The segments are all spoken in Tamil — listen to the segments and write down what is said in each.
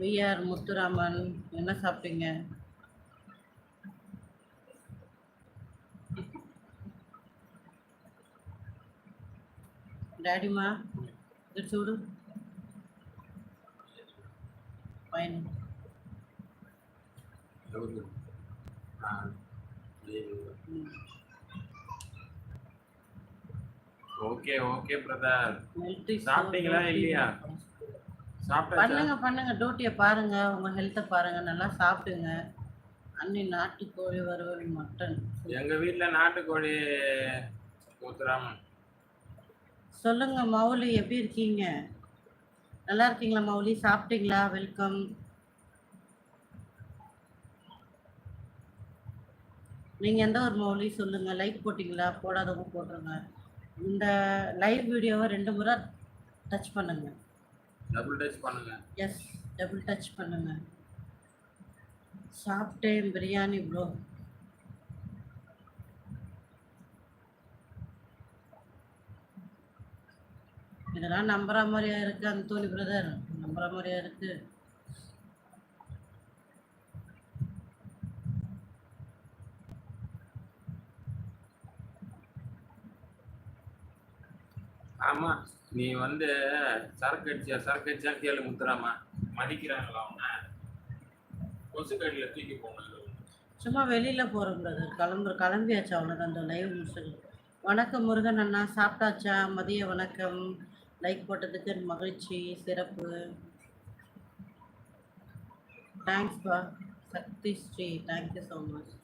விஆர் முத்துராமன் என்ன சாப்பிட்டீங்க డాడీమా ఇటు చూడు పైన ఎవరు? ఆ, లేదు. ఉమ్. ஓகே ஓகே பிரதர் Multi சாப்பிட்டீங்களா soul இல்லையா? பண்ணுங்க பண்ணுங்க. டியூட்டியை பாருங்க. உங்க ஹெல்த்தை பாருங்க. நல்லா சாப்பிடுங்க. அன்னி நாட்டுக்கோழி வறுவல் மட்டன். எங்க வீட்ல நாட்டுக்கோழி முத்துராமன் சொல்லுங்க மௌலி எப்படி இருக்கீங்க? நல்லா இருக்கீங்களா மௌலி? சாப்பிட்டீங்களா? வெல்கம் நீங்க எந்த ஒரு மௌலி? சொல்லுங்க. லைக் போட்டிங்களா? போடாதவங்க போட்டுருங்க. இந்த லைவ் வீடியோவை ரெண்டு முறை டச் பண்ணுங்க. டபுள் டச் பண்ணுங்க. எஸ் டபுள் டச் பண்ணுங்க. சாப்பிட்டேன் பிரியாணி ப்ரோ இதெல்லாம் நம்புற மாதிரியா இருக்கு அந்தோனி பிரதர் நம்புற மாதிரியா இருக்கு? ஆமா நீ வந்து சரக்கு அடிச்சா சரக்கு அடிச்சா கேளு முத்துறாமா மதிக்கிறாங்களா அவன? கொசு கடியில் தூக்கி போகணும் சும்மா வெளியில போறோம் பிரதர் கிளம்புற கிளம்பியாச்சு அவ்வளோதான் அந்த லைவ் முடிச்சது வணக்கம் முருகன் அண்ணா சாப்பிட்டாச்சா? மதிய வணக்கம். லைக் போட்டதுக்கு மகிழ்ச்சி சிறப்பு. தேங்க்ஸ்பா Sakthi Sri thank you so much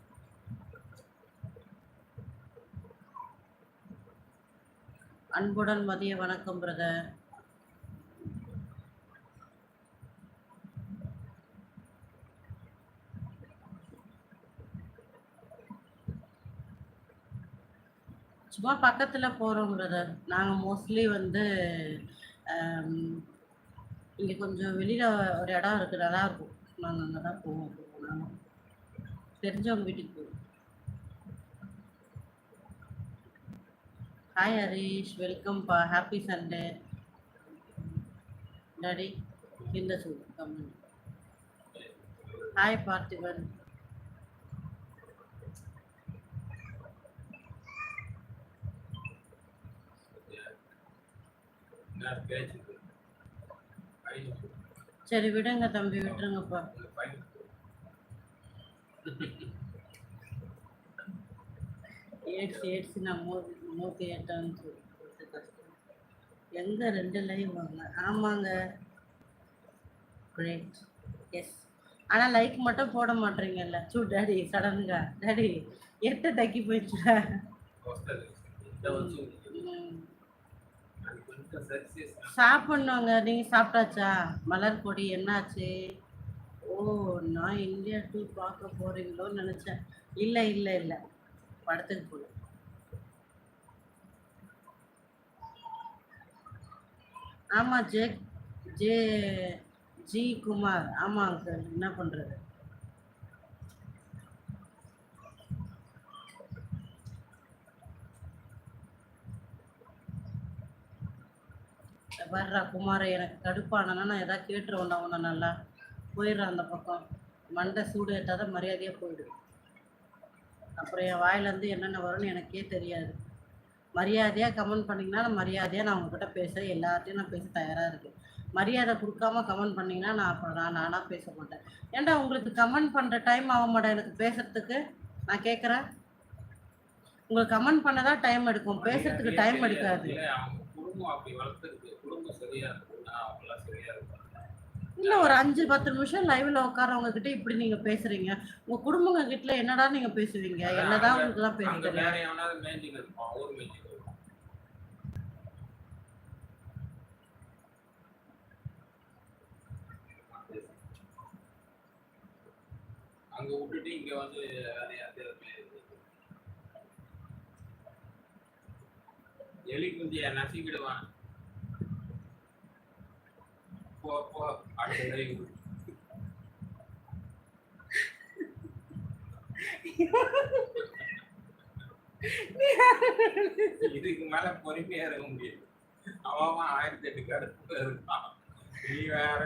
அன்புடன் மதிய வணக்கம் பிரதர் சும்மா பக்கத்தில் போகிறோம் பிரதர் நாங்கள் மோஸ்ட்லி வந்து இங்கே கொஞ்சம் வெளியில் ஒரு இடம் இருக்குது நல்லா இருக்கும். நாங்கள் அங்கே தான் போவோம். நாங்கள் தெரிஞ்சவங்க வீட்டுக்கு போவோம். ஹாய் ஹரீஷ் வெல்கம்ப்பா ஹாப்பி சண்டே டாடி இந்த சொல் கம்மி ஹாய் பார்த்திபன் சரி விடுங்க தம்பி. விட்டுருங்கப்பா ஏட்ஸ் ஏட்ஸ் நான் ஏட்டான்னு சொல்லிட்டு கஷ்டம். எங்கே ரெண்டு லைவ் வாங்க. ஆமாங்க. கிரேட் எஸ் ஆனால் லைக் மட்டும் போட மாட்டீங்கல்ல. சூ டாடி சடனுங்க டாடி எட்டு தக்கி சக்சஸ் சாப்பிட்ணுங்க. நீங்கள் சாப்பிட்டாச்சா? மலர் கொடி என்னாச்சு? ஓ நான் இந்தியா டூர் பார்க்க போகிறீங்களோன்னு நினச்சேன். இல்லை இல்லை இல்லை. படத்துக்கு போகல. ஆமாம் ஜே ஜே ஜி குமார். ஆமாம் அங்கிள் என்ன பண்ணுறது வர்றா குமார எனக்கு கடுப்பானா நான் எதாவது கேட்டுருவேன்டா உன்னை நல்லா. போயிடுறான் அந்த பக்கம். மண்டை சூடு ஏற்றாத மரியாதையாக போயிடு. அப்புறம் என் வாயிலேருந்து என்னென்ன வரும்னு எனக்கே தெரியாது. மரியாதையாக கமெண்ட் பண்ணிங்கன்னா நான் மரியாதையாக நான் உங்ககிட்ட பேச எல்லார்ட்டையும் நான் பேச தயாராக இருக்கேன். மரியாதை கொடுக்காம கமெண்ட் பண்ணிங்கன்னா நான் அப்புறம் நான் நானாக பேச மாட்டேன். ஏன்டா உங்களுக்கு கமெண்ட் பண்ணுற டைம் ஆக மாட்டேன் எனக்கு பேசுறதுக்கு? நான் கேட்குறேன் உங்களுக்கு கமெண்ட் பண்ணதான் டைம் எடுக்கும். பேசுறதுக்கு டைம் எடுக்காது. குடும்பம் அப்படி வளர்த்துருக்கு. குடும்பம் சரியா இருக்குன்னா அவங்களாம் சரியா இருப்பாங்க இல்லை ஒரு அஞ்சு பத்து நிமிஷம் லைவ்ல உட்காரவங்க கிட்ட இப்படி நீங்க பேசுறீங்க. உங்க குடும்பங்க கிட்ட என்னடா நீங்க பேசுவீங்க? என்னதான் உங்களுக்கு தான் பேச அங்க விட்டுட்டு இங்க வந்து எலி குந்திய நசிக்கிடுவான். போ போ இதுக்கு மேல பொறுமையா இருக்க முடியாது. அவன் அவன் ஆயிரத்தி எட்டு கருத்து இருக்கான் நீ வேற